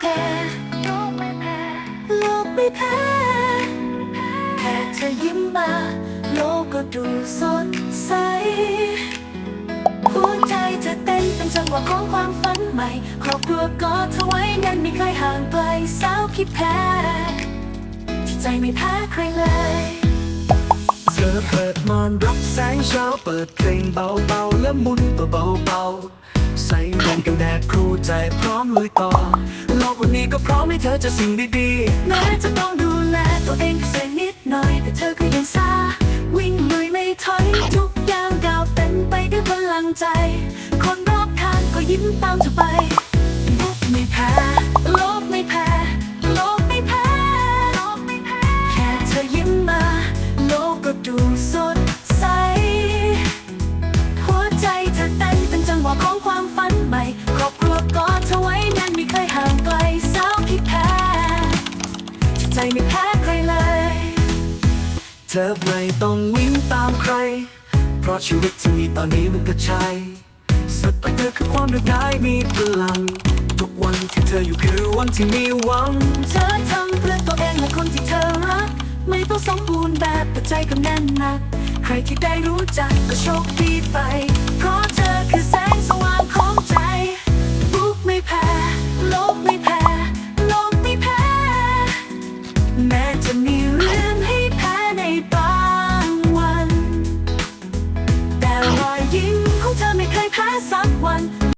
แพ้ โลกไม่แพ้ โลกไม่แพ้ แค่เธอยิ้มมา โลกก็ดูสดใส หัวใจจะเต้นเป็นจังหวะของความฝันใหม่ ครอบครัวกอดเธอไว้แนั้นไม่เคยห่างไกลสาวคิดแพ้ที่ใจไม่แพ้ใครเลยเธอเปิดมอนรับแสงเช้าเปิดเพลงเบาๆแล้วมุนตัวเบาๆใส่แว่นกันแดดครูใจพร้อมลุยต่อ ก็พร้อมให้เธอเจะสิ่งดีแม้จะต้องดูแลตัวเองพิเศษนิดหน่อย แต่เธอก็ยังซาวิ่งลุยไม่ถอยทุกอย่างก้าวเป็นไปด้วยพลังใจ คนรอบข้างก็ยิ้มตามเธอไปไม่แพ้โลกไม่แพ้โลกไม่แพ้โลกไม่แพ้แค่เธอยิ้มมา โลกก็ดูสด ไม่แพ้ใครเลย เธอไม่ต้องวิ่งตามใคร เพราะชีวิตที่มีตอนนี้มันก็ใช่สุดไปเธอคือความเรียบง่ายมีพลัง ทุกวันที่เธออยู่คือวันที่มีหวัง เธอทำเพื่อตัวเองและคนที่เธอรัก ไม่ต้องสมบูรณ์แบบแต่ใจก็แน่นหนัก ใครที่ได้รู้จักก็โชคดีไป แม้จะมีเรื่องให้แพ้ในบางวัน แต่รอยยิ้มของเธอไม่เคยแพ้สักวัน